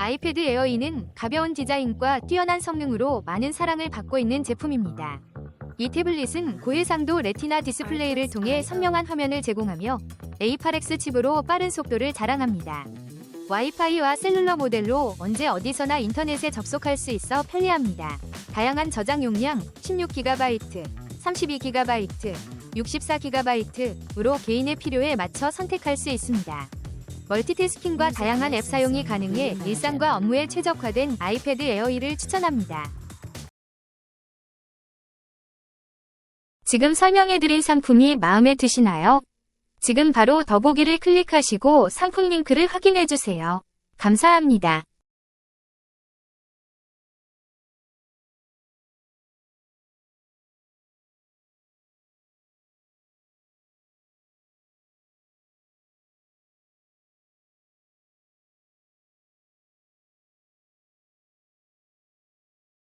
아이패드 에어 2는 가벼운 디자인과 뛰어난 성능으로 많은 사랑을 받고 있는 제품입니다. 이 태블릿은 고해상도 레티나 디스플레이를 통해 선명한 화면을 제공하며 A8X 칩으로 빠른 속도를 자랑합니다. 와이파이와 셀룰러 모델로 언제 어디서나 인터넷에 접속할 수 있어 편리합니다. 다양한 저장 용량 16GB, 32GB, 64GB으로 개인의 필요에 맞춰 선택할 수 있습니다. 멀티태스킹과 다양한 앱 사용이 가능해 일상과 업무에 최적화된 아이패드 에어 2를 추천합니다. 지금 설명해드린 상품이 마음에 드시나요? 지금 바로 더보기를 클릭하시고 상품 링크를 확인해주세요. 감사합니다.